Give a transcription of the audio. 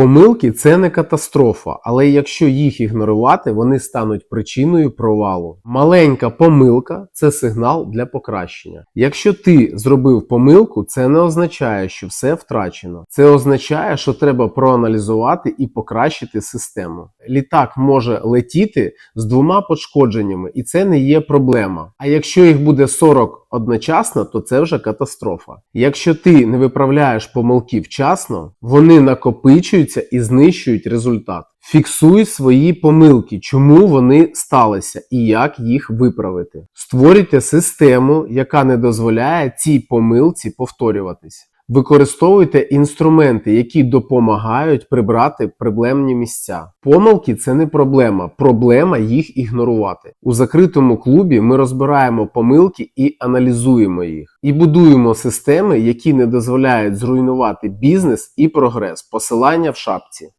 Помилки це не катастрофа, але якщо їх ігнорувати, вони стануть причиною провалу. Маленька помилка це сигнал для покращення. Якщо ти зробив помилку, це не означає, що все втрачено. Це означає, що треба проаналізувати і покращити систему. Літак може летіти з двома пошкодженнями, і це не є проблема. А якщо їх буде 40 одночасно, то це вже катастрофа. Якщо ти не виправляєш помилки вчасно, вони накопичуються і знищують результат. Фіксуй свої помилки, чому вони сталися і як їх виправити. Створюйте систему, яка не дозволяє цій помилці повторюватись. Використовуйте інструменти, які допомагають прибрати проблемні місця. Помилки це не проблема, проблема їх ігнорувати. У закритому клубі ми розбираємо помилки і аналізуємо їх, і будуємо системи, які не дозволяють зруйнувати бізнес і прогрес. Посилання в шапці.